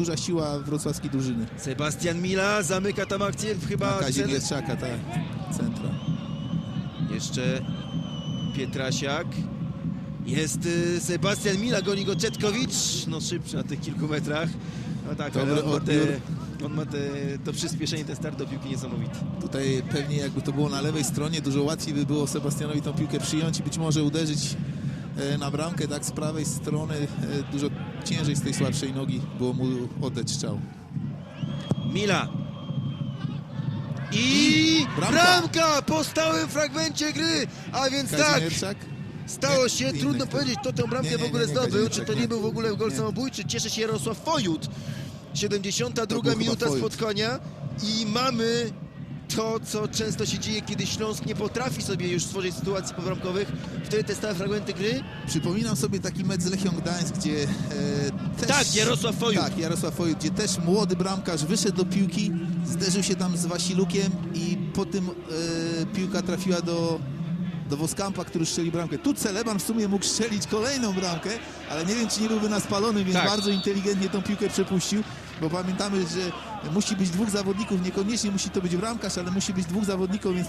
duża siła wrocławskiej drużyny. Sebastian Mila zamyka tam akcję chyba... Kazimierzczaka, tak, centra. Jeszcze Pietrasiak. Jest y, Sebastian Mila, goni go Czetkowicz. No szybszy na tych kilku metrach. No tak, Dobry on ma, te, on ma te, to przyspieszenie, ten start do piłki niesamowity. Tutaj pewnie jakby to było na lewej stronie, dużo łatwiej by było Sebastianowi tą piłkę przyjąć i być może uderzyć na bramkę, tak z prawej strony e, dużo ciężej z tej słabszej nogi było mu oddać strzał. Mila. I Bramka. bramka po stałym fragmencie gry. A więc tak, stało Nie, się, inny trudno powiedzieć, kto tę bramkę Nie, w nie, ogóle nie, nie, zdobył. Czy to nie nie. był w ogóle gol Nie. samobójczy. Cieszy się Jarosław Fojut. 72 chyba minuta spotkania i mamy to, co często się dzieje, kiedy Śląsk nie potrafi sobie już stworzyć sytuacji pobramkowych. Wtedy te stałe fragmenty gry. Przypominam sobie taki mecz z Lechią Gdańsk, gdzie e, też... Tak, Jarosław Fojut. Tak, Jarosław Fojut, gdzie też młody bramkarz wyszedł do piłki, zderzył się tam z Wasilukiem i po tym e, piłka trafiła do, do Woskampa, który strzeli bramkę. Tu Celeban w sumie mógł strzelić kolejną bramkę, ale nie wiem, czy nie byłby na spalonym, więc Tak. bardzo inteligentnie tą piłkę przepuścił, bo pamiętamy, że musi być dwóch zawodników, niekoniecznie musi to być bramkarz, ale musi być dwóch zawodników, więc